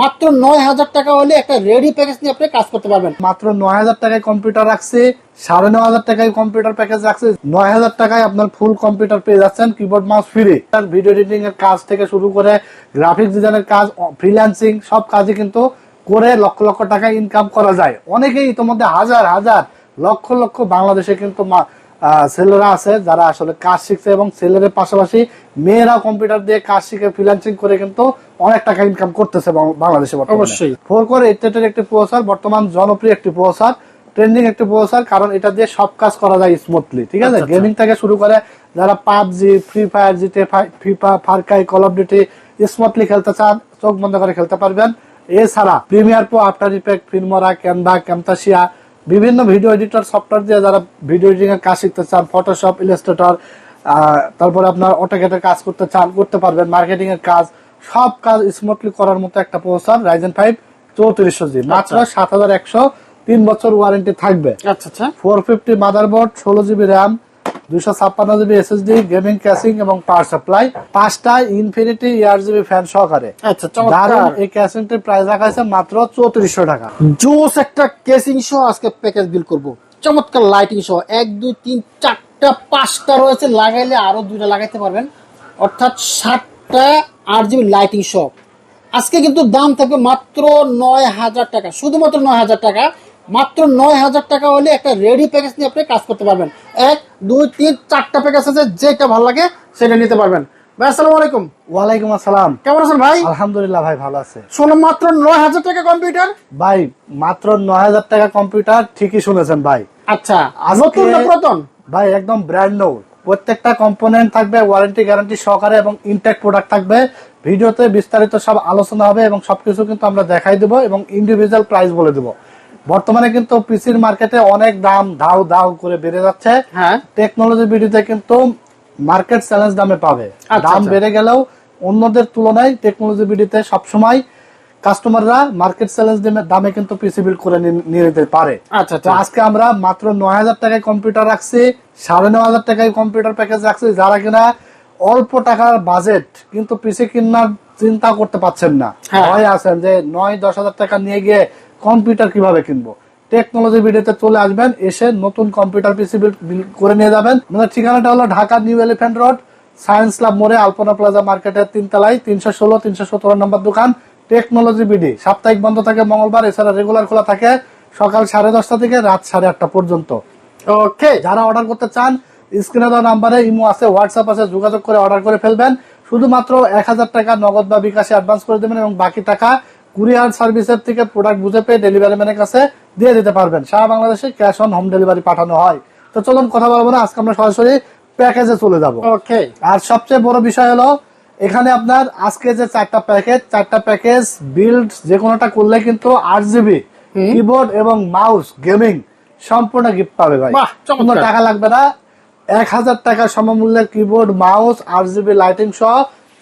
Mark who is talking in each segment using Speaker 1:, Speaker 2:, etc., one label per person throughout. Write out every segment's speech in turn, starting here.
Speaker 1: মাত্র নয় হাজার টাকা হলে একটা রেডি প্যাকেজ নিয়ে আপনি কাজ করতে পারবেন।
Speaker 2: মাত্র নয় হাজার টাকায় কম্পিউটার রাখছে, সাড়ে নয় হাজার টাকায় কম্পিউটার প্যাকেজ রাখছে, নয় হাজার টাকায় আপনার ফুল কম্পিউটার পেয়ে যাচ্ছেন কিবোর্ড মাউস ফ্রি। তার ভিডিও এডিটিং এর কাজ থেকে শুরু করে গ্রাফিক্স ডিজাইনের কাজ ফ্রিল্যান্সিং সব কাজই কিন্তু করে লক্ষ লক্ষ টাকা ইনকাম করা যায়। অনেকেই ইতিমধ্যে হাজার হাজার, লক্ষ লক্ষ বাংলাদেশে কিন্তু ছেলেরা আছে যারা আসলে কাজ শিখছে এবং ছেলেদের পাশাপাশি মেয়েরাও কম্পিউটার দিয়ে কাজ শিখে ফ্রিল্যান্সিং করে কিন্তু অনেক টাকা ইনকাম করতেছে বাংলাদেশে।
Speaker 1: অবশ্যই।
Speaker 2: ফোর কোর এইট একটি প্রসেসর বর্তমান জনপ্রিয় একটি প্রসেসর ট্রেন্ডিং একটি প্রসেসর কারণ এটা দিয়ে সব কাজ করা যায় স্মুথলি ঠিক আছে
Speaker 1: আচ্ছা, আচ্ছা।
Speaker 2: গেমিং থেকে শুরু করে যারা PUBG free fire GTA FIFA Far Cry call of duty smoothly খেলতে চান চোখ বন্ধ করে খেলতে পারবেন এছাড়া Premiere Pro After Effect Filmora Canva Camtasia বিভিন্ন ভিডিও এডিটর সফটওয়্যার দিয়ে যারা ভিডিও এডিটিং এর কাজ শিখতে চান ফটোশপ ইলাস্ট্রেটর তারপরে আপনার অটোকেটের কাজ করতে চান করতে পারবেন মার্কেটিং এর কাজ সব কাজ স্মুথলি করার মতো একটা প্রসেসর রাইজেন ফাইভ চৌত্রিশশো জি মাত্র সাত হাজার একশো তিন বছর ওয়ারেন্টি থাকবে।
Speaker 1: আচ্ছা আচ্ছা।
Speaker 2: ফোর ফিফটি মাদারবোর্ড ষোলো জিবি র্যাম দুইশো ছাপ্পান্ন জিবি এসএসডি গেমিং ক্যাসিং এবং পাওয়ার সাপ্লাই পাঁচটা ইনফিনিটি ইয়ার জিবি ফ্যান সহকারে।
Speaker 1: আচ্ছা চমৎকার।
Speaker 2: এই ক্যাসিংটির প্রাইস রাখা হয়েছে মাত্র চৌত্রিশশো টাকা।
Speaker 1: জোস একটা কেসিং সহ আজকে প্যাকেজ বিল করব। চমৎকার লাইটিং সহ। এক দুই তিন চারটা পাঁচটা রয়েছে। লাগাইলে আরও দুইটা লাগাইতে পারবেন। অর্থাৎ সাতটা আট জিবি লাইটিং সহ। আজকে কিন্তু দাম থাকবে মাত্র নয় হাজার টাকা। শুধুমাত্র নয় হাজার টাকা। মাত্র নয় হাজার টাকা হলে একটা রেডি প্যাকেজ নিয়ে আপনি কাজ করতে পারবেন। এক দুই তিন চারটা প্যাকেজ আছে যেটা ভালো লাগে সেটা নিতে পারবেন। ভাই আসসালামু আলাইকুম।
Speaker 2: ওয়ালাইকুম আসসালাম।
Speaker 1: কেমন আছেন ভাই?
Speaker 2: আলহামদুলিল্লাহ ভাই ভালো আছে।
Speaker 1: শোনো মাত্র নয় হাজার টাকা কম্পিউটার
Speaker 2: ভাই মাত্র নয় হাজার টাকা কম্পিউটার ঠিকই শুনেছেন ভাই।
Speaker 1: আচ্ছা নতুন না পুরাতন?
Speaker 2: ভাই একদম ব্র্যান্ড নো প্রত্যেকটা কম্পোনেন্ট থাকবে ওয়ারেন্টি গ্যারান্টি সহকারে এবং ইনটেক প্রোডাক্ট থাকবে। ভিডিওতে বিস্তারিত সব আলোচনা হবে এবং সবকিছু কিন্তু আমরা দেখাই দেবো এবং ইন্ডিভিজুয়াল প্রাইস বলে দেবো। বর্তমানে কিন্তু পিসির মার্কেটে অনেক দাম ধাউ ধাউ করে বেড়ে যাচ্ছে।
Speaker 1: হ্যাঁ।
Speaker 2: টেকনোলজি বিডিতে কিন্তু মার্কেট চ্যালেঞ্জ দামে পাবে।
Speaker 1: আচ্ছা,
Speaker 2: দাম
Speaker 1: আচ্ছা।
Speaker 2: বেড়ে গেলেও অন্যদের তুলনায় টেকনোলজি বিডিতে সবসময় কাস্টমাররা মার্কেট চ্যালেঞ্জ দামে কিন্তু পিসি বিল্ড করে নিয়ে নিতে পারে।
Speaker 1: আচ্ছা আচ্ছা।
Speaker 2: আজকে আমরা মাত্র নয় হাজার টাকায় কম্পিউটার রাখছি সাড়ে নয় হাজার টাকায় কম্পিউটার প্যাকেজ রাখছি যারা কিনা অল্প টাকার বাজেট কিন্তু পিসি কিনার চিন্তা করতে পারছেন না।
Speaker 1: হ্যাঁ।
Speaker 2: ভয় আছেন যে নয় দশ হাজার টাকা নিয়ে গিয়ে কম্পিউটার কীভাবে কিনবো? টেকনোলজি ভিডিওতে চলে আসবেন, এসে নতুন কম্পিউটার পিসি করে নিয়ে যাবেন। আমাদের ঠিকানাটা হলো Dhaka New Elephant Road, Science Lab মোড়ে, আলপনা প্লাজা মার্কেটের তিনতলায়, তিনশো ষোলো, তিনশো সতেরো নম্বর দোকান। টেকনোলজি বিডি সাপ্তাহিক বন্ধ থাকে মঙ্গলবার, এছাড়া রেগুলার খোলা থাকে সকাল সাড়ে দশটা থেকে রাত সাড়ে আটটা পর্যন্ত।
Speaker 1: ওকে
Speaker 2: যারা অর্ডার করতে চান স্ক্রিনে দেওয়া নাম্বারে ইমো আছে হোয়াটসঅ্যাপ আছে, যোগাযোগ করে অর্ডার করে ফেলবেন। শুধুমাত্র এক হাজার টাকা নগদ বা বিকাশে অ্যাডভান্স করে দেবেন এবং বাকি টাকা কুরিয়ার সার্ভিসের থেকে প্রোডাক্ট বুঝে পেয়ে ডেলিভারি ম্যানের কাছে দিয়ে দিতে পারবেন। সারা বাংলাদেশে ক্যাশ অন হোম ডেলিভারি পাঠানো হয়। তো চলুন কথা বলব না আজকে আমরা সরাসরি প্যাকেজে চলে যাব।
Speaker 1: ওকে
Speaker 2: আর সবচেয়ে বড় বিষয় হলো এখানে আপনার আজকে যে চারটা প্যাকেজ চারটা প্যাকেজ বিল্ড যে কোনোটা করলে কিন্তু আট জিবি কিবোর্ড এবং মাউস গেমিং সম্পূর্ণ গিফট পাবে ভাই। কোনো টাকা লাগবে না। এক হাজার টাকা সমমূল্যের কিবোর্ড মাউস আট জিবি লাইটিং সহ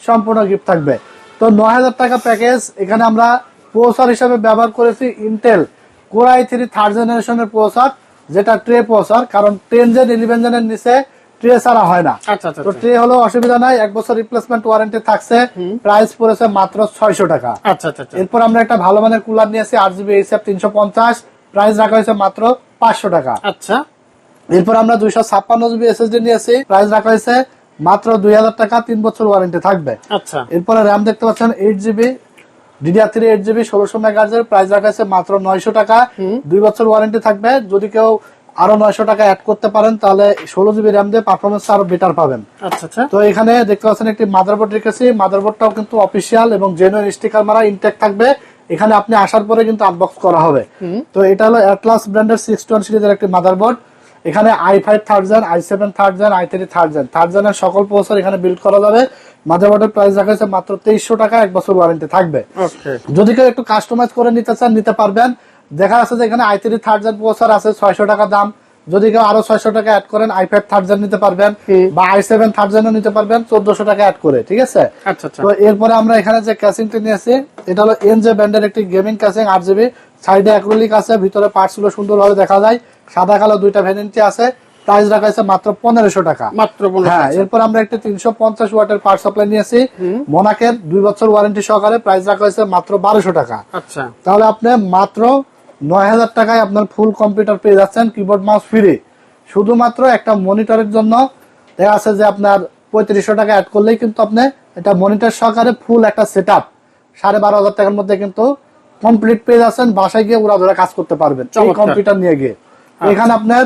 Speaker 2: সম্পূর্ণ গিফট থাকবে। তো নয় হাজার টাকা প্যাকেজ এখানে আমরা প্রসার হিসাবে ব্যবহার করেছি ইন্টেল কোরাই থ্রি থার্ড জেনারেশনের প্রসার যেটা ট্রে প্রসার কারণ টেন জেন ইলেভেন জেনের নিচে ট্রে ছাড়া হয় না।
Speaker 1: আচ্ছা আচ্ছা
Speaker 2: তো ট্রে হলো অসুবিধা নাই এক বছর রিপ্লেসমেন্ট ওয়ারেন্টি থাকছে প্রাইস পড়েছে মাত্র ছয়শো টাকা।
Speaker 1: আচ্ছা আচ্ছা আচ্ছা।
Speaker 2: এরপর আমরা একটা ভালো মানের কুলার নিয়েছি আট জিবি এইচএফ তিনশো পঞ্চাশ প্রাইস রাখা হয়েছে মাত্র পাঁচশো টাকা।
Speaker 1: আচ্ছা।
Speaker 2: এরপর আমরা দুইশো ছাপ্পান্ন জিবি এসএসডি নিয়েছি প্রাইস রাখা হয়েছে মাত্র দুই হাজার টাকা তিন বছর ওয়ারেন্টি থাকবে।
Speaker 1: আচ্ছা।
Speaker 2: এরপরে র্যাম দেখতে পাচ্ছেন eight GB DDR three eight GB ষোলোশো মেগাহার্জের প্রাইস রাখা মাত্র নয়শো টাকা। দুই বছর ওয়ারেন্টি থাকবে। যদি কেউ আরও নয়শো টাকা অ্যাড করতে পারেন তাহলে ষোলো জিবি র্যাম দিয়ে পারফরমেন্স আরও বেটার পাবেন।
Speaker 1: আচ্ছা আচ্ছা।
Speaker 2: তো এখানে দেখতে পাচ্ছেন একটি মাদারবোর্ড রেখেছি। মাদারবোর্ডটাও কিন্তু অফিসিয়াল এবং জেনুইন স্টিকার মারা ইনটেক থাকবে। এখানে আপনি আসার পরে কিন্তু আনবক্স করা হবে। তো এটা হলো অ্যাটলাস ব্র্যান্ডের সিক্স টোয়েন সিরিজের একটি মাদারবোর্ড এখানে i five third gen i seven third gen i three third gen third জেনের সকল প্রসেসর এখানে বিল্ড করা যাবে। মাদারবোর্ডের প্রাইস রাখা হয়েছে মাত্র তেইশশো টাকা এক বছর ওয়ারেন্টি থাকবে। যদি কেউ একটু কাস্টমাইজ করে নিতে চান নিতে পারবেন। দেখা যাচ্ছে যে এখানে i three third gen processor আছে ছয়শো টাকা দাম। যদি কেউ আরও ছয়শো টাকা অ্যাড করেন আই ফাইভ থার্ড জেন নিতে পারবেন। বা আই সেভেন থার্ড জেনও নিতে পারবেন চোদ্দশো টাকা অ্যাড করে ঠিক আছে?
Speaker 1: আচ্ছা আচ্ছা।
Speaker 2: তো এরপরে আমরা এখানে যে ক্যাসিংটি নিয়েছি এটা হলো এন জে ব্যান্ডের একটি গেমিং ক্যাসিং আট জিবি সাইডে অ্যাক্রোলিক আছে ভিতরে পার্টসগুলো সুন্দরভাবে দেখা যায়। সাদা কালো দুইটা ভ্যারেন্টি আছে প্রাইস রাখা হয়েছে মাত্র পনেরোশো টাকা।
Speaker 1: মাত্র
Speaker 2: হ্যাঁ এরপর আমরা একটা তিনশো পঞ্চাশ ওয়াটের পাওয়ার সাপ্লাই নিয়েছি। মোনাকের দুই বছর ওয়ারেন্টি সহকারে প্রাইস রাখা হয়েছে মাত্র বারোশো টাকা।
Speaker 1: আচ্ছা।
Speaker 2: তাহলে আপনি মাত্র নয় হাজার টাকায় আপনার ফুল কম্পিউটার পেয়ে যাচ্ছেন কিবোর্ড মাউস ফ্রি শুধুমাত্র একটা মনিটরের জন্য দেখা আছে যে আপনার পঁয়ত্রিশশো টাকা অ্যাড করলেই কিন্তু আপনি এটা মনিটর সহকারে ফুল একটা সেট আপ সাড়ে বারো হাজার টাকার মধ্যে কিন্তু কমপ্লিট পেয়ে যাচ্ছেন বাসায় গিয়ে উড়া ধরে কাজ করতে পারবেন। কম্পিউটার নিয়ে গিয়ে। এখানে আপনার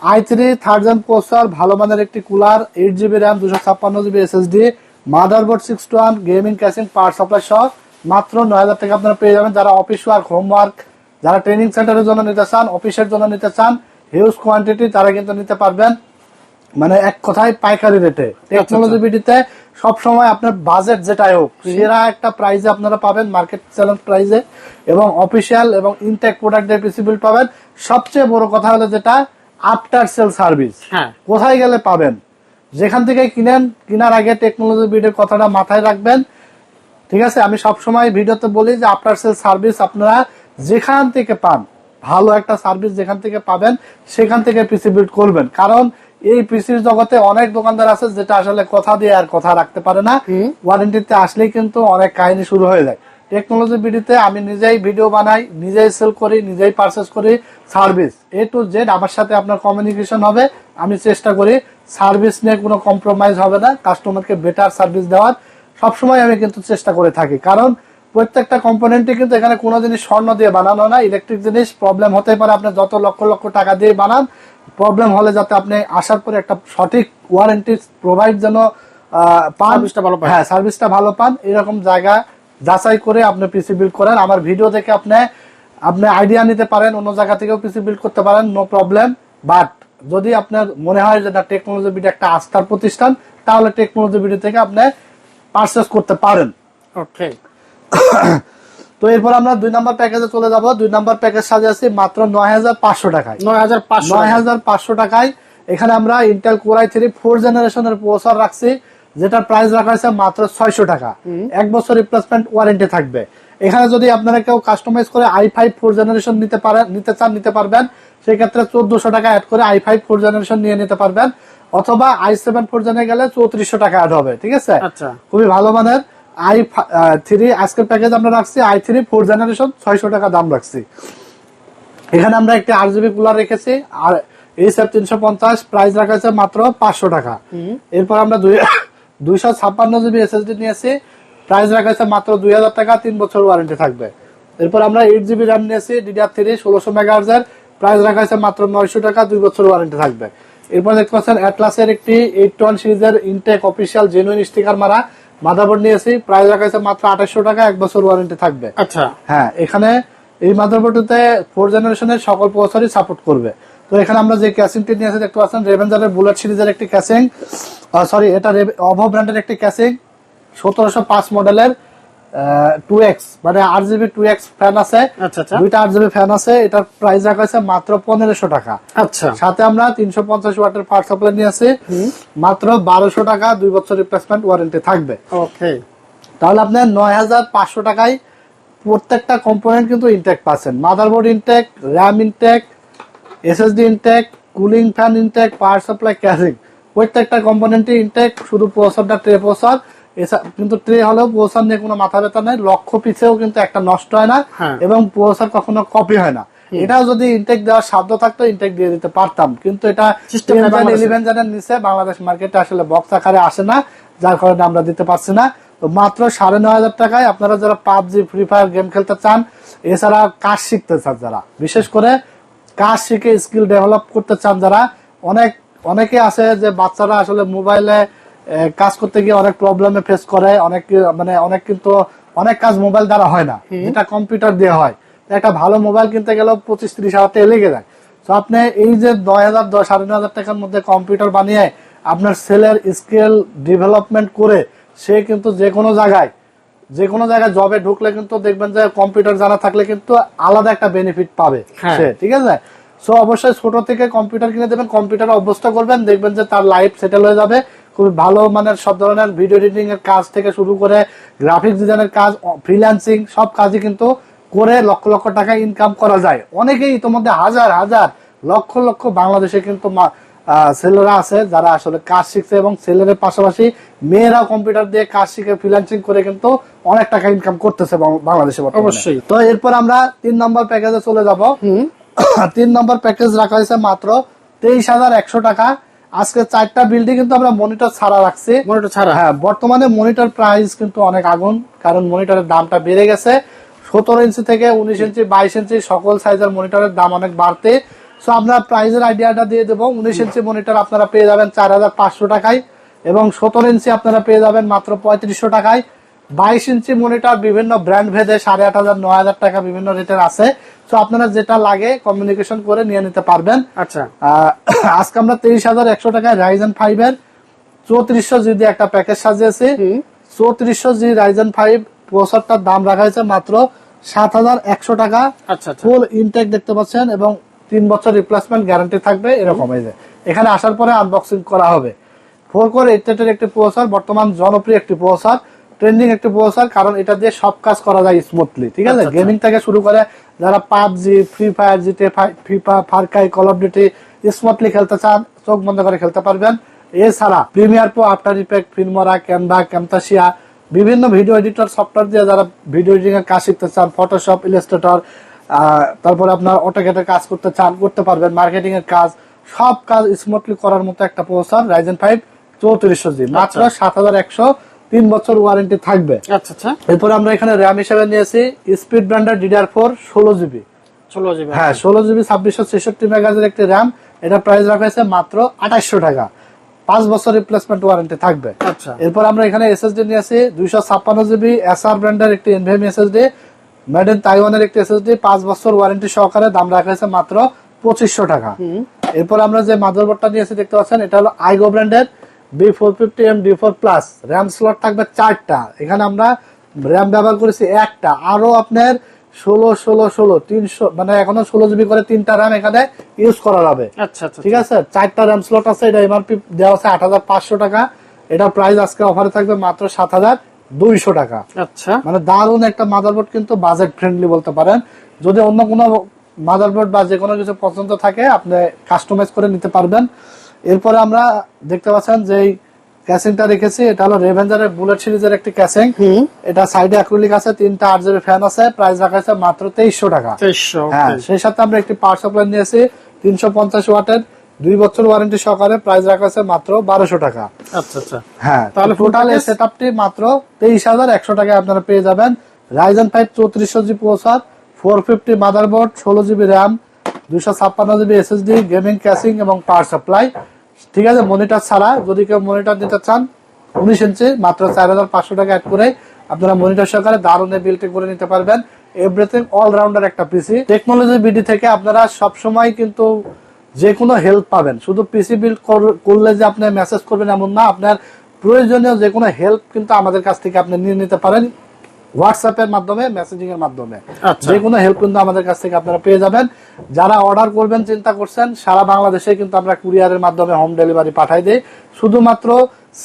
Speaker 2: i three third gen processor ভালো মানের একটি কুলার এইট জিবি র্যাম দুশো ছাপ্পান্ন GB SSD motherboard six two one gaming casing power supply সহ মাত্র নয় হাজার টাকা আপনারা পেয়ে যাবেন। যারা অফিস ওয়ার্ক হোমওয়ার্ক যারা ট্রেনিং সেন্টারের জন্য নিতে চান অফিসের জন্য নিতে চান হিউজ কোয়ান্টিটি তারা কিন্তু নিতে পারবেন। মানে এক কথায় পাইকারি রেটে টেকনোলজি বিডিতে সব সময় আপনার বাজেট যেটাই হোক সেরা একটা প্রাইজে আপনারা পাবেন মার্কেট চ্যালেঞ্জ প্রাইজে এবং অফিসিয়াল এবং ইনটেক প্রোডাক্টের পিসিবিল পাবেন। সবচেয়ে বড় কথা হলো যেটা আফটার সেল সার্ভিস
Speaker 1: হ্যাঁ।
Speaker 2: কোথায় গেলে পাবেন? যেখান থেকে কিনেন কেনার আগে টেকনোলজি বিডের কথাটা মাথায় রাখবেন। ঠিক আছে? আমি সবসময় ভিডিওতে বলি যে আফটার সেল সার্ভিস আপনারা যেখান থেকে পান ভালো একটা সার্ভিস যেখান থেকে পাবেন সেখান থেকে পিসি বিল্ড করবেন। কারণ এই পিসির জগতে অনেক দোকানদার আছে যেটা আসলে কথা দিয়ে আর কথা রাখতে পারে না। ওয়ারেন্টিতে আসলেই কিন্তু অনেক কাহিনী শুরু হয়ে যায়। টেকনোলজি বিডিতে আমি নিজেই ভিডিও বানাই নিজেই সেল করি নিজেই পারচেস করি সার্ভিস এ টু জেড আমার সাথে আপনার কমিউনিকেশন হবে। আমি চেষ্টা করি সার্ভিস নিয়ে কোনো কম্প্রোমাইজ হবে না। কাস্টমারকে বেটার সার্ভিস দেওয়ার। সবসময় আমি কিন্তু চেষ্টা করে থাকি। কারণ প্রত্যেকটা কম্পোনেন্টই কিন্তু এখানে কোনো জিনিস স্বর্ণ দিয়ে বানানো না। ইলেকট্রিক জিনিস প্রবলেম হতে পারে। আপনি যত লক্ষ লক্ষ টাকা দিয়ে বানান প্রবলেম হলে যাতে আপনি আসার পরে একটা সঠিক ওয়ারেন্টি প্রোভাইড যেন পান।
Speaker 1: সার্ভিসটা ভালো পান।
Speaker 2: হ্যাঁ সার্ভিসটা ভালো পান। এরকম জায়গা যাচাই করে আপনি পিসি বিল্ড করেন। আমার ভিডিও দেখে আপনি আপনি আইডিয়া নিতে পারেন অন্য জায়গা থেকেও পিসি বিল্ড করতে পারেন নো প্রবলেম বাট যদি আপনার মনে হয় যে না টেকনোলজি বিডি একটা আস্থার প্রতিষ্ঠান তাহলে টেকনোলজি বিডি থেকে আপনি পারচেস করতে পারেন।
Speaker 1: ওকে
Speaker 2: তো এরপর আমরা দুই নাম্বার প্যাকেজে চলে যাব। দুই নাম্বার প্যাকেজ সাজে সাজিয়েছি মাত্র নয় হাজার পাঁচশো টাকায়।
Speaker 1: নয় হাজার পাঁচশো
Speaker 2: নয় হাজার পাঁচশো টাকায়। এখানে আমরা Intel core i three four জেনারেশনের প্রসেসর রাখছি যেটার প্রাইস রাখা হয়েছে মাত্র ছয়শো টাকা। এক বছর রিপ্লেসমেন্ট ওয়ারেন্টি থাকবে। এখানে যদি আপনারা কেউ কাস্টমাইজ করে আই ফাইভ ফোর জেনারেশন নিতে পারেন নিতে চান নিতে পারবেন সেক্ষেত্রে চোদ্দশো টাকা অ্যাড করে আই ফাইভ ফোর জেনারেশন নিয়ে নিতে পারবেন। অথবা আই সেভেন ফোর জেনে গেলে চৌত্রিশশো টাকা অ্যাড হবে ঠিক আছে?
Speaker 1: আচ্ছা।
Speaker 2: খুবই ভালো মানের। আই থ্রি আজকের প্যাকেজ আমরা রাখছি আই থ্রি ফোর জেনারেশন ছয়শো টাকা দাম রাখছি। এখানে আমরা একটি আট জিবি কুলার রেখেছি আর এই সব তিনশো পঞ্চাশ প্রাইস রাখা আছে মাত্র পাঁচশো টাকা। এরপর আমরা দুই দুইশো ছাপ্পান্ন জিবি এসএসডি নিয়েছি প্রাইস রাখা আছে মাত্র দুই হাজার টাকা তিন বছর ওয়ারেন্টি থাকবে। এরপর আমরা এইট জিবি র্যাম নিয়েছি ডিডিআর থ্রি ষোলোশো মেগাহার্জের প্রাইস রাখা আছে মাত্র নয়শো টাকা দুই বছর ওয়ারেন্টি থাকবে। এরপর দেখতে পাচ্ছেন অ্যাটলাসের একটি এইট ওয়ান সিরিজের ইনটেক অফিসিয়াল জেনুইন স্টিকার মারা মাদারবোর্ড নিয়েছি প্রাইস রাখা হয়েছে মাত্র আঠাশশো টাকা এক বছর ওয়ারেন্টি থাকবে।
Speaker 1: আচ্ছা।
Speaker 2: হ্যাঁ এখানে এই মাদারবোর্ডটিতে ফোর জেনারেশনের সকল প্রসেসরই সাপোর্ট করবে। তো এখানে আমরা যে ক্যাসিংটি নিয়েছি দেখতে পাচ্ছেন রেভেঞ্জারের বুলেট সিরিজের একটি ক্যাসিং সরি এটা অভো ব্র্যান্ডের একটি ক্যাসিং সতেরোশো পাঁচ মডেলের টু এক্স মানে আট জিবি টু এক্স ফ্যান আছে।
Speaker 1: আচ্ছা আচ্ছা।
Speaker 2: দুইটা আট জিবি ফ্যান আছে এটার প্রাইস রাখা হয়েছে মাত্র পনেরোশো টাকা।
Speaker 1: আচ্ছা।
Speaker 2: সাথে আমরা তিনশো পঞ্চাশ ওয়াটের পাওয়ার সাপ্লাই নিয়েছি মাত্র বারোশো টাকা দুই বছর রিপ্লেসমেন্ট ওয়ারেন্টি থাকবে।
Speaker 1: ওকে
Speaker 2: তাহলে আপনার নয় হাজার পাঁচশো টাকায় প্রত্যেকটা কম্পোনেন্ট কিন্তু ইনটেক পাচ্ছেন। Motherboard intact RAM intact SSD intact cooling fan intact power supply carrying প্রত্যেকটা কম্পোনেন্টই ইনটেক শুধু প্রসেসরটা ট্রে কিন্তু ট্রে হলেও নিয়ে কোনো মাথা ব্যথা নেই লক্ষ পিছেও কিন্তু একটা নষ্ট হয় না
Speaker 1: হ্যাঁ।
Speaker 2: এবং কখনো কপি হয় না। এটাও যদি ইনটেক দেওয়ার সাধ্য থাকতো ইনটেক দিয়ে দিতে পারতাম। কিন্তু এটা
Speaker 1: System
Speaker 2: ইলেভেন জানের নিচে বাংলাদেশ মার্কেটে আসলে বক্স আকারে আসে না যার কারণে আমরা দিতে পারছি না। তো মাত্র সাড়ে নয় হাজার টাকায় আপনারা যারা পাবজি ফ্রি ফায়ার গেম খেলতে চান এছাড়া কাজ শিখতে চান যারা বিশেষ করে কাজ শিখে স্কিল ডেভেলপ করতে চান যারা অনেক অনেকে আছে যে বাচ্চারা আসলে মোবাইলে কাজ করতে গিয়ে অনেক প্রবলেমে ফেস করে অনেক মানে অনেক কিন্তু অনেক কাজ মোবাইল দ্বারা হয় না যেটা কম্পিউটার দিয়ে হয়। একটা ভালো মোবাইল কিনতে গেলেও পঁচিশ ত্রিশ হাজার টাকা লেগে যায়। তো আপনি এই যে নয় হাজার দশ সাড়ে নয় হাজার টাকার মধ্যে কম্পিউটার বানিয়ে আপনার সেলের স্কিল ডেভেলপমেন্ট করে সে কিন্তু যে কোনো জায়গায় যে কোনো জায়গায় জবে ঢুকলে কিন্তু দেখবেন যে কম্পিউটার জানা থাকলে কিন্তু আলাদা একটা বেনিফিট পাবে
Speaker 1: হ্যাঁ।
Speaker 2: সে ঠিক আছে? সো অবশ্যই ছোট থেকে কম্পিউটার কিনে দেবেন কম্পিউটার অভ্যস্ত করবেন দেখবেন যে তার লাইফ সেটেল হয়ে যাবে। খুবই ভালো মানের সব ধরনের ভিডিও এডিটিং এর কাজ থেকে শুরু করে গ্রাফিক্স ডিজাইনের কাজ ফ্রিল্যান্সিং সব কাজই কিন্তু করে লক্ষ লক্ষ টাকা ইনকাম করা যায়। অনেকেই ইতোমধ্যে হাজার হাজার লক্ষ লক্ষ বাংলাদেশে কিন্তু ছেলেরা আছে যারা আসলে কাজ শিখছে এবং ছেলেদের পাশাপাশি মেয়েরাও কম্পিউটার দিয়ে কাজ শিখে ফ্রিল্যান্সিং করে কিন্তু অনেক টাকা ইনকাম করতেছে বাংলাদেশে
Speaker 1: অবশ্যই।
Speaker 2: তো এরপর আমরা তিন নম্বর প্যাকেজে চলে যাব। তিন নম্বর প্যাকেজ রাখা হয়েছে মাত্র তেইশ হাজার একশো টাকা। আজকে চারটা বিল্ডিং কিন্তু আমরা মনিটর ছাড়া রাখছি।
Speaker 1: মনিটর ছাড়া?
Speaker 2: হ্যাঁ বর্তমানে মনিটর প্রাইস কিন্তু অনেক আগুন কারণ মনিটরের দামটা বেড়ে গেছে। সতেরো ইঞ্চি থেকে উনিশ ইঞ্চি বাইশ ইঞ্চি সকল সাইজের মনিটরের দাম অনেক বাড়তে। সো আমরা প্রাইজের আইডিয়াটা দিয়ে দেবো। উনিশ ইঞ্চি মনিটর আপনারা পেয়ে যাবেন চার হাজার পাঁচশো টাকায় এবং সতেরো ইঞ্চি আপনারা পেয়ে যাবেন মাত্র পঁয়ত্রিশশো টাকায়। বাইশ ইঞ্চি মনিটর বিভিন্ন ব্র্যান্ড ভেদে সাড়ে আট হাজার নয় হাজার টাকা বিভিন্ন রেটের আছে। তো আপনারা যেটা লাগে কমিউনিকেশন করে নিয়ে নিতে পারবেন।
Speaker 1: আচ্ছা।
Speaker 2: আজকে আমরা তেইশ হাজার একশো টাকায় রাইজেন ফাইভ এর চৌত্রিশশো জি দিয়ে একটা প্যাকেজ সাজিয়েছি। চৌত্রিশশো জি রাইজেন ফাইভ প্রসারটার দাম রাখা হয়েছে মাত্র সাত হাজার একশো টাকা।
Speaker 1: আচ্ছা আচ্ছা।
Speaker 2: ফুল ইনটেক দেখতে পাচ্ছেন এবং তিন বছর রিপ্লেসমেন্ট গ্যারান্টি থাকবে এরকম এই যে। এখানে আসার পরে আনবক্সিং করা হবে। ফোর কোর এইট একটি প্রসেসর বর্তমান জনপ্রিয় একটি প্রসেসর ট্রেন্ডিং একটি প্রসেসর কারণ এটা দিয়ে সব কাজ করা যায় স্মুথলি ঠিক আছে?
Speaker 1: আচ্ছা, আচ্ছা।
Speaker 2: গেমিং থেকে শুরু করে যারা PUBG free fire GTA FIFA far cry call of duty smoothly খেলতে চান চোখ বন্ধ করে খেলতে পারবেন। এছাড়া premiere pro after effect Filmora Canva Camtasia বিভিন্ন ভিডিও এডিটর সফটওয়্যার দিয়ে যারা ভিডিও এডিটিং এর কাজ শিখতে চান ফটোশপ ইলাস্ট্রেটর তারপরে আপনার অটোকেটের কাজ করতে চান করতে পারবেন মার্কেটিং এর কাজ সব কাজ স্মুথলি করার মতো একটা প্রসেসর রাইজেন ফাইভ চৌত্রিশশো জি মাত্র সাত হাজার একশো তিন বছর ওয়ারেন্টি থাকবে।
Speaker 1: আচ্ছা আচ্ছা।
Speaker 2: এরপর আমরা এখানে র্যাম হিসাবে নিয়েছি স্পিড ব্র্যান্ডের ডিডিআর ফোর ষোলো জিবি
Speaker 1: ষোলো জিবি
Speaker 2: হ্যাঁ ষোলো জিবি ছাব্বিশশো ছেষট্টি মেগাজের একটি র্যাম এটা প্রাইস রাখা হয়েছে মাত্র আঠাশশো টাকা। পাঁচ বছর রিপ্লেসমেন্ট ওয়ারেন্টি থাকবে।
Speaker 1: আচ্ছা।
Speaker 2: এরপর আমরা এখানে এসএসডি নিয়েছি দুইশো ছাপ্পান্ন জিবি এসআর ব্র্যান্ডের একটি এনভিএম এসএসডি মেড ইন তাইওয়ানের একটি এসএসডি পাঁচ বছর ওয়ারেন্টি সহকারে দাম রাখা হয়েছে মাত্র পঁচিশশো টাকা। এরপর আমরা যে মাদারবোর্ডটা নিয়েছি দেখতে পাচ্ছেন এটা হলো আইগো ব্র্যান্ডের B four fifty M D four plus RAM slot থাকবে চারটা। এখানে আমরা র্যাম ব্যবহার করেছি একটা। আরও আপনার ষোলো ষোলো ষোলো তিনশো মানে এখনও ষোলো জিবি করে তিনটা র্যাম এখানে ইউজ করা যাবে
Speaker 1: আচ্ছা আচ্ছা
Speaker 2: ঠিক আছে? চারটা র্যাম স্লট আছে এটা এমআরপি দেওয়া আছে আট হাজার পাঁচশো টাকা। এটা প্রাইস আজকে অফারে থাকবে মাত্র সাত হাজার দুইশো টাকা।
Speaker 1: আচ্ছা।
Speaker 2: মানে দারুণ একটা মাদারবোর্ড কিন্তু বাজেট ফ্রেন্ডলি বলতে পারেন। যদি অন্য কোনো মাদারবোর্ড বা যে কোনো কিছু পছন্দ থাকে আপনি কাস্টমাইজ করে নিতে পারবেন। এরপরে আমরা দেখতে পাচ্ছেন যে ক্যাসিংটা রেখেছি এটা হলো রেভেঞ্জারের বুলেট সিরিজের একটি ক্যাসিং। এটা সাইডে অ্যাক্রিলিক আছে তিনটা আট জিবি ফ্যান আছে প্রাইস রাখা আছে মাত্র তেইশশো টাকা। হ্যাঁ সেই সাথে আমরা একটি পাওয়ার সাপ্লাই নিয়েছি তিনশো পঞ্চাশ ওয়াটের দুই বছর ওয়ারেন্টি সহকারে প্রাইস রাখা আছে মাত্র বারোশো টাকা।
Speaker 1: আচ্ছা আচ্ছা।
Speaker 2: হ্যাঁ
Speaker 1: তাহলে
Speaker 2: টোটাল
Speaker 1: package?
Speaker 2: সেট আপটি মাত্র তেইশ হাজার একশো টাকায় আপনারা পেয়ে যাবেন। রাইজেন ফাইভ চৌত্রিশশো G processor four fifty motherboard ষোলো জিবি র্যাম দুশো ছাপ্পান্ন জিবি এসএসডি গেমিং ক্যাসিং এবং পাওয়ার সাপ্লাই ঠিক আছে মনিটর ছাড়া যদি কেউ মনিটর নিতে চান, উনিশ ইঞ্চি মাত্র চার হাজার পাঁচশো টাকা অ্যাড করে আপনারা মনিটর সহকারে দারুণ বিলটি করে নিতে পারবেন। এভরিথিং অলরাউন্ডার একটা পিসি টেকনোলজি বিডি থেকে আপনারা সবসময় কিন্তু যে কোনো হেল্প পাবেন। শুধু পিসি বিল্ড করলে যে আপনি মেসেজ করবেন এমন না, আপনার প্রয়োজনীয় যে কোনো হেল্প কিন্তু আমাদের কাছ থেকে আপনি নিয়ে নিতে পারেন। হোয়াটসঅ্যাপের মাধ্যমে মেসেজিং এর মাধ্যমে। যে কোনো হেল্প কিন্তু আমাদের কাছ থেকে আপনারা পেয়ে যাবেন। যারা অর্ডার করবেন চিন্তা করছেন সারা বাংলাদেশে কিন্তু আমরা কুরিয়ারের মাধ্যমে হোম ডেলিভারি পাঠাই দিই। শুধুমাত্র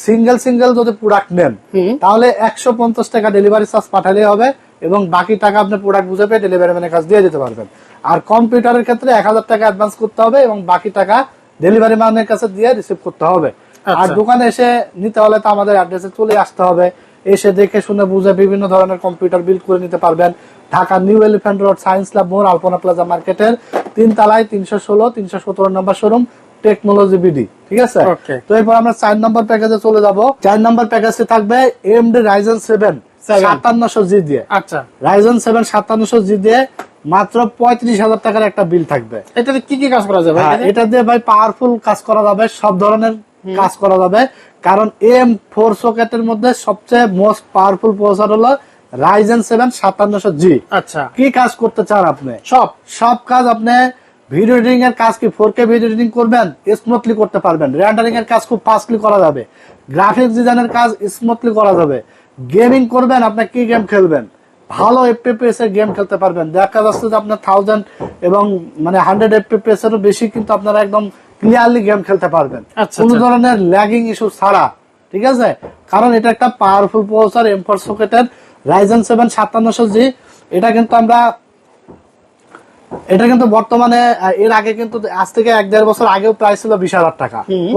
Speaker 2: সিঙ্গেল সিঙ্গেল যদি প্রোডাক্ট নেন তাহলে একশো পঞ্চাশ টাকা ডেলিভারি চার্জ পাঠালেই হবে এবং বাকি টাকা আপনি প্রোডাক্ট বুঝে পেয়ে ডেলিভারি ম্যানের কাছে দিয়ে দিতে পারবেন। আর কম্পিউটারের ক্ষেত্রে এক হাজার টাকা অ্যাডভান্স করতে হবে এবং বাকি টাকা ডেলিভারি ম্যানের কাছে দিয়ে রিসিভ করতে হবে। আর
Speaker 1: আচ্ছা।
Speaker 2: দোকানে এসে নিতে হলে তো আমাদের অ্যাড্রেসে চলে আসতে হবে। এসে দেখে শুনে বুঝে বিভিন্ন ধরনের কম্পিউটার বিল্ড করে নিতে পারবেন। Dhaka new elephant road science lab মোড় আলপনা প্লাজা মার্কেটের তিন তলায় তিনশো ষোলো তিনশো সতেরো নম্বর শোরুম টেকনোলজি বিডি ঠিক আছে? তো এরপর আমরা চার নম্বর প্যাকেজে চলে যাব। চার নম্বর প্যাকেজে থাকবে এমডি রাইজেন সেভেন সাতান্নশো জি দিয়ে।
Speaker 1: আচ্ছা।
Speaker 2: রাইজেন সেভেন সাতান্নশো জি দিয়ে মাত্র পঁয়ত্রিশ হাজার টাকার একটা বিল থাকবে।
Speaker 1: এটাতে কি কি কাজ করা যাবে?
Speaker 2: হ্যাঁ, এটা দিয়ে ভাই পাওয়ারফুল কাজ করা যাবে। সব ধরনের কাজ করা যাবে। কারণ এম ফোর সকেটের মধ্যে সবচেয়ে মোস্ট পাওয়ারফুল প্রসেসর হলো রাইজেন সেভেন সাতান্নশো জি
Speaker 1: আচ্ছা।
Speaker 2: কি কাজ করতে চান আপনি?
Speaker 1: সব।
Speaker 2: সব কাজ আপনি ভিডিও এডিটিং এর কাজ কি ফোর কে ভিডিও এডিটিং করবেন? স্মুথলি করতে পারবেন। রেন্ডারিং এর কাজ খুব ফাস্টলি করা যাবে। গ্রাফিক্স ডিজাইনের কাজ স্মুথলি করা যাবে। গেমিং করবেন আপনি কি গেম খেলবেন? ভালো এফপিএস এর গেম খেলতে পারবেন। দেখা যাচ্ছে যে আপনার থাউজেন্ড এবং মানে হান্ড্রেড এফপিএস এরও বেশি কিন্তু আপনারা একদম ক্লিয়ারলি গেম খেলতে পারবেন।
Speaker 1: আচ্ছা,
Speaker 2: কোনো
Speaker 1: আচ্ছা।
Speaker 2: ধরনের ল্যাগিং ইস্যু ছাড়া ঠিক আছে? কারণ এটা একটা পাওয়ারফুল প্রসেসর এম ফোর সকেটের রাইজেন সেভেন সাতান্নশো জি এটা কিন্তু আমরা এটা কিন্তু বর্তমানে এর আগে কিন্তু আজ থেকে এক দেড় বছর আগেও প্রাইস ছিল বিশ হাজার টাকা
Speaker 1: হুম।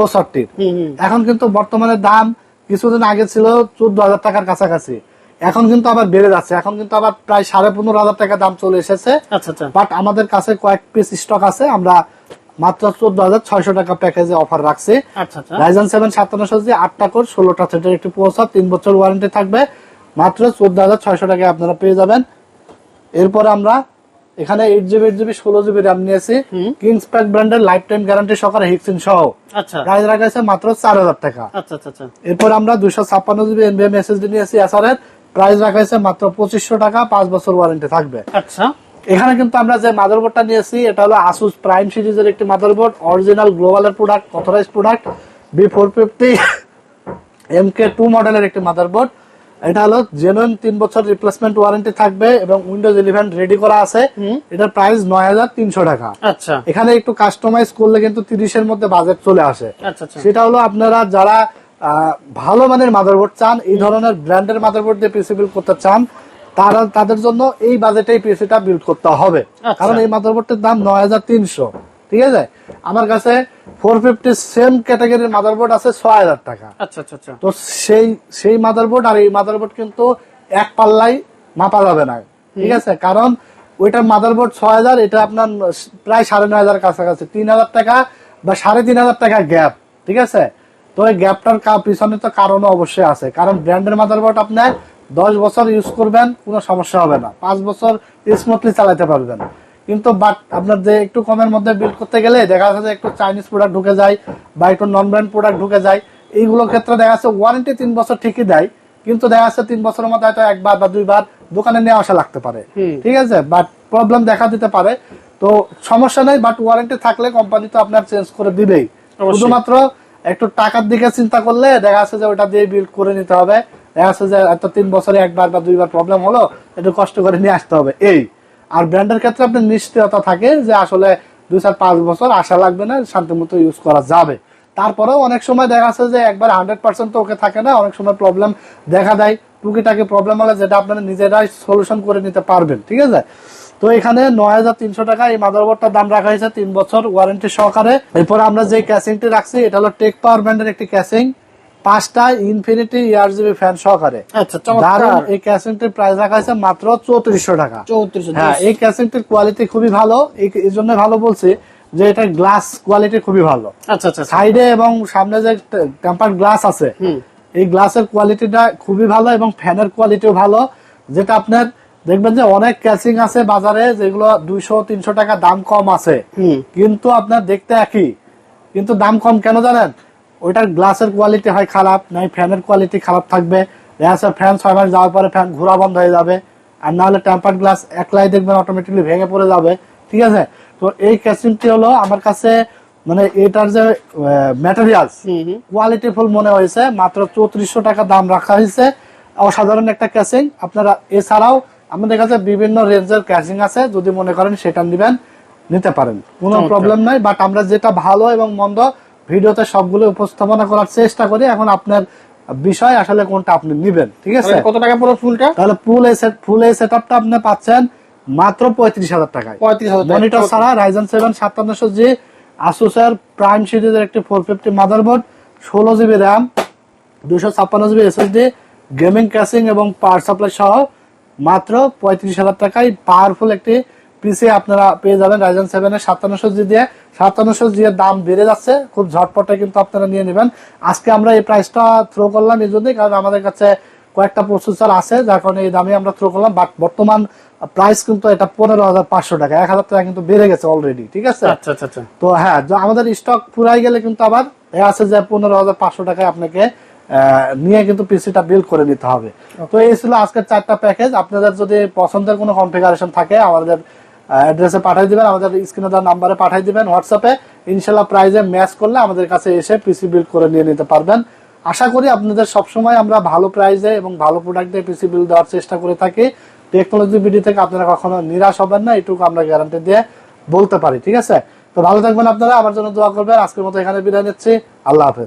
Speaker 2: এখন কিন্তু বর্তমানে দাম কিছুদিন আগে ছিল চোদ্দ হাজার টাকার কাছাকাছি। এখন কিন্তু আবার বেড়ে যাচ্ছে। এখন কিন্তু আবার প্রায় সাড়ে পনেরো হাজার টাকা দাম চলে এসেছে।
Speaker 1: আচ্ছা আচ্ছা।
Speaker 2: বাট আমাদের কাছে কয়েক পিস স্টক আছে। আমরা মাত্র চোদ্দ হাজার ছয়শো টাকা প্যাকেজে অফার রাখছি।
Speaker 1: আচ্ছা আচ্ছা।
Speaker 2: রাইজন সেভেন আটটা কোর ষোলোটা সেটের একটি প্রসাদ তিন বছর ওয়ারেন্টি থাকবে। মাত্র চোদ্দ হাজার ছয়শো টাকায় আপনারা পেয়ে যাবেন। এরপরে আমরা এখানে এইট জিবি এইট জিবি ষোলো জিবি র্যাম নিয়েছি। কিংস প্যাক ব্র্যান্ডের লাইফ টাইম গ্যারান্টি সহকারে হিক্সিন সহ।
Speaker 1: আচ্ছা।
Speaker 2: প্রাইস রাখা আছে মাত্র চার হাজার টাকা।
Speaker 1: আচ্ছা আচ্ছা আচ্ছা।
Speaker 2: এরপর আমরা দুশো ছাপ্পান্ন জিবি এনবিএম এসএসডি নিয়েছি এসআর এর প্রাইস রাখা মাত্র পঁচিশশো টাকা পাঁচ বছর ওয়ারেন্টি থাকবে।
Speaker 1: আচ্ছা।
Speaker 2: এখানে কিন্তু আমরা যে মাদারবোর্ডটা নিয়েছি এটা হলো আসুস প্রাইম সিরিজের একটি motherboard original গ্লোবালের product authorize product B four fifty M K two মডেলের একটি মাদারবোর্ড এটা হলো জেনুইন তিন বছর রিপ্লেসমেন্ট ওয়ারেন্টি থাকবে এবং উইন্ডোজ ইলেভেন রেডি করা আছে। এটার প্রাইস নয় হাজার তিনশো টাকা।
Speaker 1: আচ্ছা।
Speaker 2: এখানে একটু কাস্টমাইজ করলে কিন্তু তিরিশের মধ্যে বাজেট চলে আসে।
Speaker 1: আচ্ছা আচ্ছা।
Speaker 2: সেটা হলো আপনারা যারা ভালো মানের মাদারবোর্ড চান এই ধরনের ব্র্যান্ডের মাদারবোর্ড দিয়ে পিসি করতে চান তারা তাদের জন্য এই বাজেটে পিসিটা বিল্ড করতে হবে।
Speaker 1: আচ্ছা।
Speaker 2: কারণ এই মাদারবোর্ডের দাম নয় হাজার তিনশো। ঠিক আছে? আমার কাছে ফোর ফিফটি সেম ক্যাটাগরির মাদারবোর্ড আছে ছয় হাজার টাকা।
Speaker 1: আচ্ছা আচ্ছা আচ্ছা।
Speaker 2: তো সেই সেই মাদারবোর্ড আর এই মাদারবোর্ড কিন্তু এক পাল্লাই মাপা যাবে না। ঠিক আছে? কারণ ওইটার মাদারবোর্ড ছয় হাজার এটা আপনার প্রায় সাড়ে নয় হাজার কাছাকাছি। তিন হাজার টাকা বা সাড়ে তিন হাজার টাকা গ্যাপ ঠিক আছে? তো এই গ্যাপটার পিছনে তো কারণও অবশ্যই আছে। কারণ ব্র্যান্ডের মাদারবোর্ড আপনার দশ বছর ইউজ করবেন কোনো সমস্যা হবে না। পাঁচ বছর স্মুথলি চালাতে পারবেন। কিন্তু বাট আপনার যে একটু কমের মধ্যে বিল্ড করতে গেলে দেখা যাচ্ছে যে একটু চাইনিজ প্রোডাক্ট ঢুকে যায় বা একটু নন ব্র্যান্ড প্রোডাক্ট ঢুকে যায় এইগুলোর ক্ষেত্রে দেখা যাচ্ছে ওয়ারেন্টি তিন বছর ঠিকই দেয় কিন্তু দেখা যাচ্ছে তিন বছরের মধ্যে হয়তো একবার বা দুইবার দোকানে নিয়ে আসা লাগতে পারে। ঠিক আছে? বাট প্রবলেম দেখা দিতে পারে। তো সমস্যা নেই বাট ওয়ারেন্টি থাকলে কোম্পানি তো আপনার চেঞ্জ করে দিবেই। শুধুমাত্র একটু টাকার দিকে চিন্তা করলে দেখা যাচ্ছে যে ওটা দিয়ে বিল্ড করে নিতে হবে। দেখা যাচ্ছে যে এত তিন বছরে একবার বা দুইবার প্রবলেম হলো, একটু কষ্ট করে নিয়ে আসতে হবে। এই, আর ব্র্যান্ডের ক্ষেত্রে আপনার নিশ্চয়তা থাকে যে আসলে দুই চার পাঁচ বছর আশা লাগবে না শান্তি মতো ইউজ করা যাবে। তারপরেও অনেক সময় দেখা যাচ্ছে যে একবার হান্ড্রেড পার্সেন্ট তো ওকে থাকে না, অনেক সময় প্রবলেম দেখা দেয়, টুকিটাকি প্রবলেম হলে যেটা আপনারা নিজেরাই সলিউশন করে নিতে পারবেন, ঠিক আছে? তো এখানে নয় হাজার তিনশো টাকা এই মাদারবোর্ডটার দাম রাখা হয়েছে তিন বছর ওয়ারেন্টি সহকারে। এরপর আমরা যে ক্যাসিংটি রাখছি, এটা হলো টেক পাওয়ার ব্র্যান্ডের একটি ক্যাসিং পাঁচটা ইনফিনিটি ইয়ার জিবি ফ্যান সহকারে।
Speaker 1: আচ্ছা
Speaker 2: এই ক্যাসিংটির প্রাইস রাখা হয়েছে মাত্র চৌত্রিশশো টাকা। হ্যাঁ এই ক্যাসিংটির কোয়ালিটি খুবই ভালো। এই- জন্য ভালো বলছি যে এটা গ্লাস কোয়ালিটি খুবই ভালো।
Speaker 1: আচ্ছা আচ্ছা আচ্ছা।
Speaker 2: সাইডে এবং সামনে যে টেম্পার গ্লাস আছে এই গ্লাসের কোয়ালিটিটা খুবই ভালো এবং ফ্যানের কোয়ালিটিও ভালো। যেটা আপনার দেখবেন যে অনেক ক্যাচিং আছে বাজারে যেগুলো দুইশো তিনশো টাকা দাম কম আছে। কিন্তু আপনার দেখতে একই। কিন্তু দাম কম কেন জানেন? ওইটার গ্লাসের কোয়ালিটি হয় খারাপ নাই ফ্যানের কোয়ালিটি খারাপ থাকবে। ফ্যান ছয় মাস যাওয়ার পরে ফ্যান ঘোরা বন্ধ হয়ে যাবে। আর না হলে টেম্পার গ্লাস একলাই দেখবেন অটোমেটিকলি ভেঙে পড়ে যাবে। ঠিক আছে? তো এই ক্যাচিংটি হলো আমার কাছে মানে এটার যে ম্যাটেরিয়ালস
Speaker 1: হুম হুম।
Speaker 2: কোয়ালিটি ফুল মনে হয়েছে। মাত্র চৌত্রিশশো টাকা দাম রাখা হয়েছে। অসাধারণ একটা ক্যাচিং আপনারা এছাড়াও আমাদের কাছে বিভিন্ন রেঞ্জের ক্যাচিং আছে। যদি মনে করেন সেটা নিবেন নিতে পারেন। কোনো প্রবলেম নাই বাট আমরা যেটা ভালো এবং মন্দ ভিডিওতে সবগুলো উপস্থাপনা করার চেষ্টা করি। এখন আপনার বিষয় আসলে কোনটা আপনি নিবেন ঠিক আছে?
Speaker 1: কত টাকা পড়ো ফুলটা?
Speaker 2: তাহলে ফুল এই সেট ফুল এই সেট আপটা আপনি পাচ্ছেন মাত্র পঁয়ত্রিশ হাজার টাকায়।
Speaker 1: পঁয়ত্রিশ হাজার।
Speaker 2: মনিটর ছাড়া রাইজেন সেভেন সাতান্নশো জি আসুসের প্রাইম সিরিজের একটি ফোর ফিফটি মাদারবোর্ড ষোলো জিবি র্যাম দুশো ছাপ্পান্ন জিবি এসএসডি গেমিং ক্যাসিং এবং পাওয়ার সাপ্লাই সহ মাত্র পঁয়ত্রিশ হাজার টাকায় পাওয়ারফুল একটি পিসি আপনারা পেয়ে যাবেন রাইজেন সেভেনের সাতান্নশো জি দিয়ে। সাতান্নশো জি এর দাম বেড়ে যাচ্ছে খুব ঝটপটে কিন্তু আপনারা নিয়ে নেবেন। আজকে আমরা এই প্রাইসটা থ্রো করলাম এই জন্যই কারণ আমাদের কাছে কয়েকটা প্রসেসর আছে যার কারণে এই দামে আমরা থ্রো করলাম বাট বর্তমান প্রাইস কিন্তু এটা পনেরো হাজার পাঁচশো টাকা এক হাজার টাকা কিন্তু বেড়ে গেছে অলরেডি ঠিক আছে?
Speaker 1: আচ্ছা আচ্ছা আচ্ছা।
Speaker 2: তো হ্যাঁ আমাদের স্টক ফুরাই গেলে কিন্তু আবার এ আছে যে পনেরো হাজার পাঁচশো টাকায় আপনাকে নিয়ে কিন্তু পিসিটা বিল করে নিতে হবে। তো এই ছিল আজকের চারটা প্যাকেজ আপনাদের যদি পছন্দের কোনো কনফিগারেশন থাকে আমাদের অ্যাড্রেসে পাঠিয়ে দিবেন, আমাদের স্ক্রিনে দেওয়া নাম্বারে পাঠিয়ে দিবেন হোয়াটসঅ্যাপে ইনশাল্লাহ প্রাইজে ম্যাচ করলে আমাদের কাছে এসে পিসি বিল করে নিয়ে নিতে পারবেন। আশা করি আপনাদের সবসময় আমরা ভালো প্রাইজে এবং ভালো প্রোডাক্ট পিসি বিল দেওয়ার চেষ্টা করে থাকি। টেকনোলজি বিডি থেকে আপনারা কখনো নিরাশ হবেন না, এটুকু আমরা গ্যারান্টি দিয়ে বলতে পারি, ঠিক আছে? তো ভালো থাকবেন আপনারা, আমার জন্য দোয়া করবেন। আজকের মতো এখানে বিদায় নিচ্ছি। আল্লাহ হাফেজ।